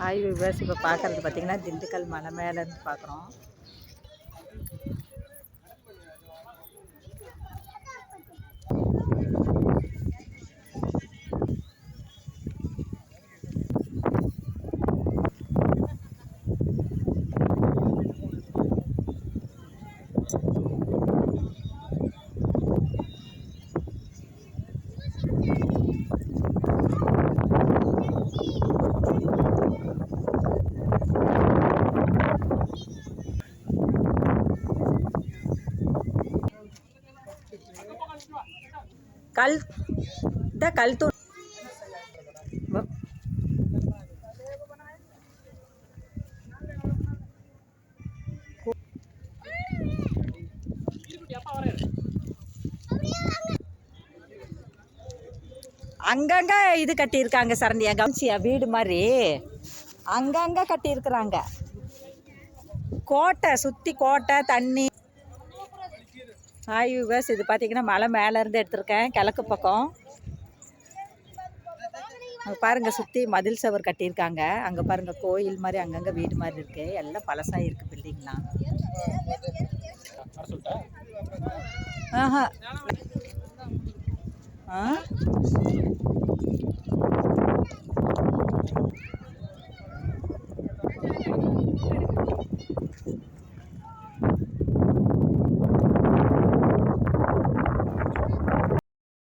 Hi viewers இப்போ பார்க்குறது பார்த்தீங்கன்னா திண்டுக்கல் மலை மேலேருந்து பார்க்குறோம் கல் த கல் தூண் அங்கங்க இது கட்டியிருக்காங்க சரண்யா கம்சியா வீடு மாதிரி. அங்கங்க கட்டியிருக்கிறாங்க. கோட்டை சுற்றி கோட்டை தண்ணி. ஹாய் யூவர்ஸ் இது பார்த்தீங்கன்னா மலை மேலே இருந்து எடுத்திருக்கேன் கிழக்கு பக்கம். அங்கே பாருங்க சுற்றி மதில் சவர் கட்டியிருக்காங்க. அங்கே பாருங்க கோயில் மாதிரி அங்கங்கே வீடு மாதிரி இருக்கு. எல்லாம் பழசாக இருக்கு பில்டிங்லாம் ஆஹா. ஆ?